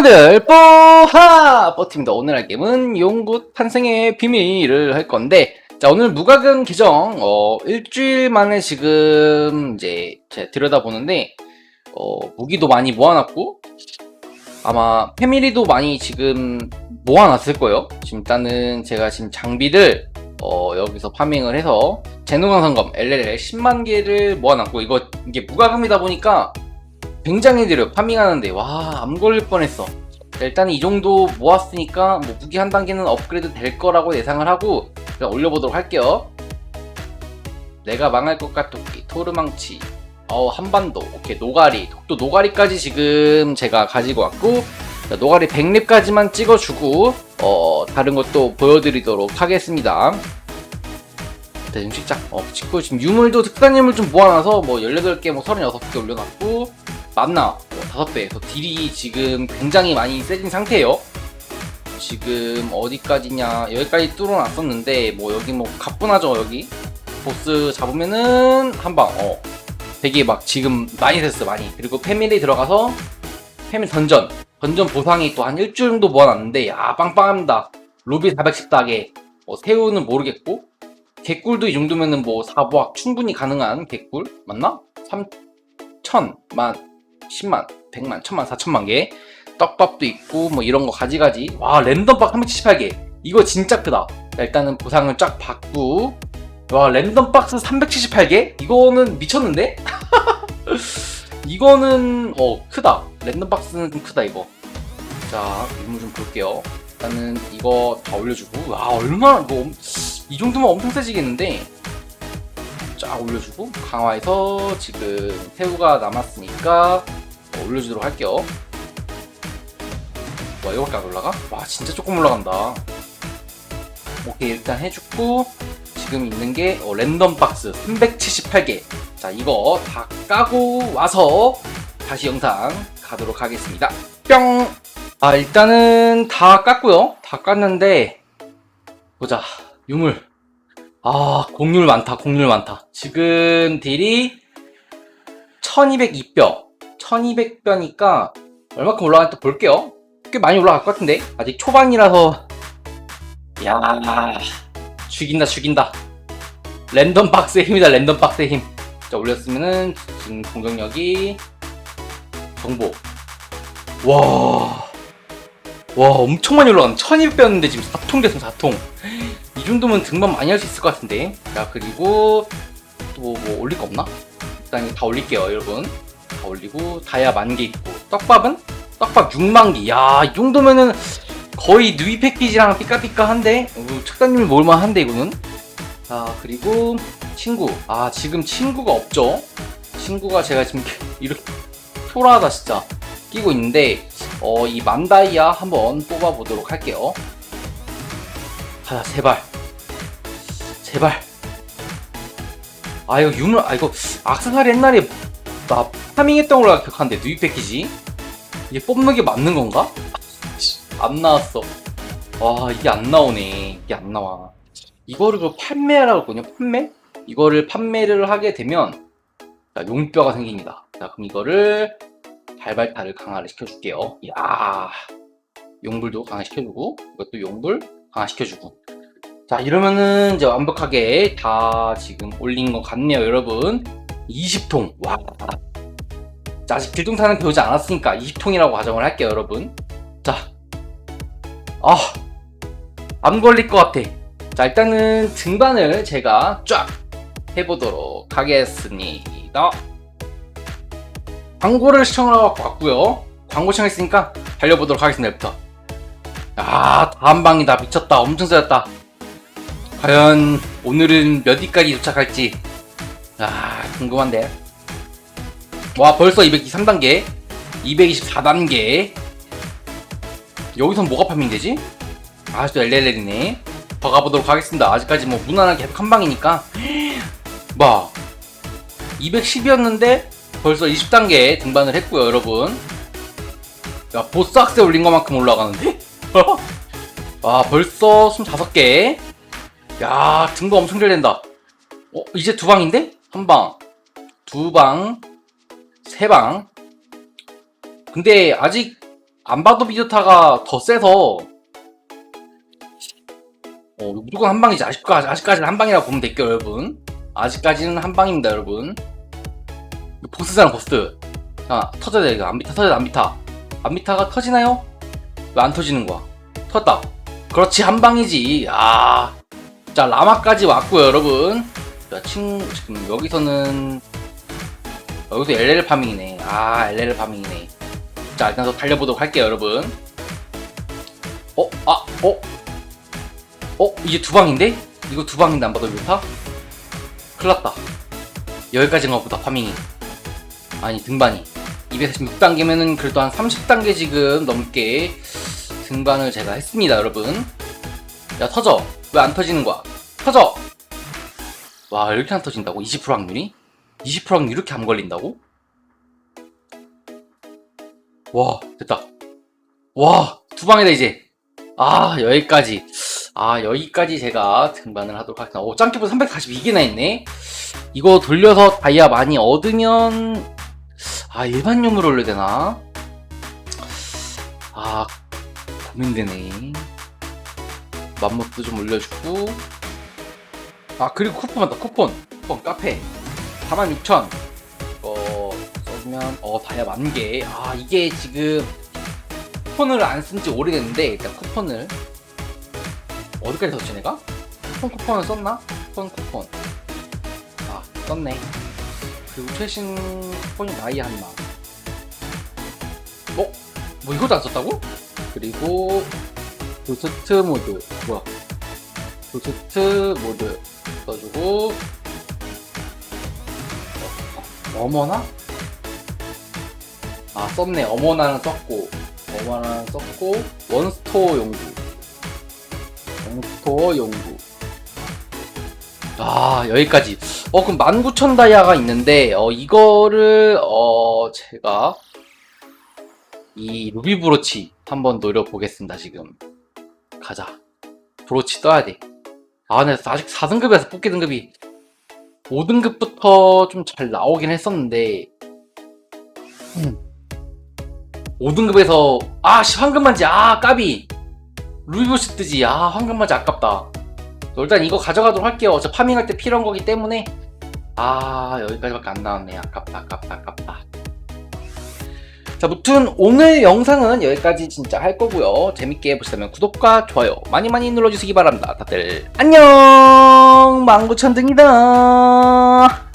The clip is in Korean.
친구들 뽀하! 뽀팀입니다 오늘 할 게임은 용굿 탄생의 비밀을 할 건데 자 오늘 무과금 계정 어 일주일 만에 지금 이제 제가 들여다보는데 어 무기도 많이 모아놨고 아마 패밀리도 많이 지금 모아놨을 거예요. 지금 일단은 제가 지금 장비를 어 여기서 파밍을 해서 재능왕 성검 LLL 10만 개를 모아놨고 이거 이게 무과금이다 보니까 굉장히 느려. 파밍하는데. 와 안 걸릴 뻔했어. 자, 일단 이 정도 모았으니까 뭐 무기 한 단계는 업그레이드 될 거라고 예상을 하고 올려보도록 할게요. 내가 망할 것 같토끼. 토르망치. 어 한반도. 오케이 노가리. 또 노가리까지 지금 제가 가지고 왔고 자, 노가리 100렙까지만 찍어주고 어 다른 것도 보여드리도록 하겠습니다. 네, 지금 찍자. 어, 찍고 지금 유물도 특단 유물 좀 모아놔서 뭐 18개, 뭐 36개 올려놨고 맞나? 어, 5배. 그래서 딜이 지금 굉장히 많이 세진 상태예요. 지금 어디까지냐? 여기까지 뚫어놨었는데 뭐 여기 뭐 가뿐하죠 여기. 보스 잡으면은 한 방. 어. 되게 막 지금 많이 됐어 많이. 그리고 패밀리 들어가서 패밀리 던전. 던전 보상이 또 한 일주일 정도 모아놨는데 야 빵빵합니다. 루비 410다게. 어, 새우는 모르겠고 개꿀도 이 정도면은 뭐 사보학 충분히 가능한 개꿀 맞나? 3천 만 10만 100만 1000만 4천만 개? 떡밥도 있고 뭐 이런 거 가지가지. 와 랜덤박 378개. 이거 진짜 크다. 자, 일단은 보상을 쫙 받고. 와 랜덤 박스 378개? 이거는 미쳤는데? 이거는 어 크다. 랜덤 박스는 좀 크다 이거. 자 유물 좀 볼게요. 일단은 이거 다 올려주고. 와 얼마나 엄- 이 정도면 엄청 세지겠는데? 쫙 올려주고 강화해서 지금 새우가 남았으니까 어, 올려주도록 할게요. 와 이거밖에 안 올라가? 와 진짜 조금 올라간다. 오케이 일단 해주고 지금 있는 게 어, 랜덤 박스 378개. 자 이거 다 까고 와서 다시 영상 가도록 하겠습니다. 뿅! 아 일단은 다 깠고요. 다 깠는데 보자. 유물. 아 공률 많다 공률 많다. 지금 딜이 1202뼈 1200뼈니까 얼마큼 올라갈지 또 볼게요. 꽤 많이 올라갈 것 같은데? 아직 초반이라서. 야 죽인다 죽인다. 랜덤 박스의 힘이다 랜덤 박스의 힘 자 올렸으면은 지금 공격력이 정보. 와 와 엄청 많이 올라간 1200뼈였는데 지금 4통 됐어 4통. 이 정도면 등반 많이 할 수 있을 것 같은데? 자 그리고 또 뭐 올릴 거 없나? 일단 다 올릴게요 여러분 다 올리고 다이아 만개 있고 떡밥은? 떡밥 6만 개 야이 정도면은 거의 누이 패키지랑 삐까삐까한데 어, 특단님을 몰만한데 이거는 자 그리고 친구 아 지금 친구가 없죠 친구가 제가 지금 이렇게 초라하다 진짜 끼고 있는데 어, 이 만다이아 한번 뽑아보도록 할게요. 하나, 제발. 제발. 아, 이거 유물, 아, 이거 악세사리 옛날에 나 파밍했던 걸로 기억하는데, 누이 패키지? 이게 뽑는 게 맞는 건가? 안 나왔어. 와, 이게 안 나오네. 이게 안 나와. 이거를 그 판매라고 하거든요, 판매? 이거를 판매를 하게 되면, 자, 용뼈가 생깁니다. 자, 그럼 이거를 발발타를 강화를 시켜줄게요. 야 용불도 강화시켜주고 이것도 용불 강화시켜주고 자 이러면은 이제 완벽하게 다 지금 올린 것 같네요 여러분 20통 와 자, 아직 길동탄은 배우지 않았으니까 20통이라고 가정을 할게요 여러분 자아안 걸릴 것 같아 자 일단은 등반을 제가 쫙 해보도록 하겠습니다 광고를 시청하러 왔고요. 광고 시청했으니까 달려보도록 하겠습니다. 부터 아, 다음 방이다. 미쳤다. 엄청 세졌다. 과연 오늘은 몇 위까지 도착할지. 아, 궁금한데. 와, 벌써 223단계. 224단계. 여기선 뭐가 파밍되지? 아직도 LLL이네. 더 가보도록 하겠습니다. 아직까지 뭐 무난하게 계속 한 방이니까. 뭐, 210이었는데 벌써 20단계 등반을 했고요, 여러분. 야, 보스 악세 올린 것만큼 올라가는데? 아, 벌써 25개. 야, 등반 엄청 잘 된다. 어, 이제 두 방인데? 한 방, 두 방, 세 방. 근데 아직 안 봐도 비조타가 더 세서 어, 무조건 한 방이지. 아직까지, 아직까지는 한 방이라고 보면 될게요, 여러분. 아직까지는 한 방입니다, 여러분. 보스잖아, 보스. 자, 터져야 돼, 이거. 안 비타, 터져야 돼, 안 비타. 안 비타가 터지나요? 왜 안 터지는 거야? 터졌다. 그렇지, 한 방이지. 아. 자, 라마까지 왔고요, 여러분. 자, 친, 지금 여기서는, 여기서 LL 파밍이네. 아, LL 파밍이네. 자, 일단 더 달려보도록 할게요, 여러분. 어, 아, 어? 어? 이제 두 방인데? 이거 두 방인데 안 봐도 좋다? 큰일 났다. 여기까지인가 보다, 파밍이. 아니, 등반이. 246단계면은 그래도 한 30단계 지금 넘게 등반을 제가 했습니다, 여러분. 야, 터져. 왜 안 터지는 거야? 터져! 와, 이렇게 안 터진다고? 20% 확률이? 20% 확률 이렇게 안 걸린다고? 와, 됐다. 와, 두 방이다, 이제. 아, 여기까지. 아, 여기까지 제가 등반을 하도록 하겠습니다. 오, 짱키보 342개나 했네? 이거 돌려서 다이아 많이 얻으면, 아, 일반용으로 올려야 되나? 아, 고민되네. 맘모도 좀 올려주고. 아, 그리고 쿠폰 맞다, 쿠폰. 쿠폰, 카페. 46,000. 이거 써주면, 어, 다이아 만 개. 아, 이게 지금 쿠폰을 안 쓴 지 오래됐는데, 일단 쿠폰을. 어디까지 썼지, 내가? 쿠폰 쿠폰을 썼나? 쿠폰 쿠폰. 아, 썼네. 그리고 최신 쿠폰이 나이 한마. 어? 뭐 이것도 안 썼다고? 그리고 부스트 모드 뭐야? 부스트 모드 써주고 어, 어머나? 아 썼네. 어머나는 썼고 어머나는 썼고 원스토어 용구. 원스토어 용구. 아 여기까지. 어 그럼 19,000 다이아가 있는데 어 이거를 어 제가 이 루비 브로치 한번 노려보겠습니다 지금. 가자. 브로치 떠야 돼아 근데 아직 4등급에서 뽑기 등급이 5등급부터 좀 잘 나오긴 했었는데 음. 5등급에서 아씨 황금만지 아 까비. 브로치 뜨지. 아 황금만지 아깝다. 일단 이거 가져가도록 할게요. 저 파밍할 때 필요한 거기 때문에. 아 여기까지밖에 안 나왔네. 아깝다 아깝다 아깝다 자, 무튼 오늘 영상은 여기까지 진짜 할 거고요. 재밌게 보시다면 구독과 좋아요 많이 많이 눌러주시기 바랍니다. 다들 안녕! 망구천등이다.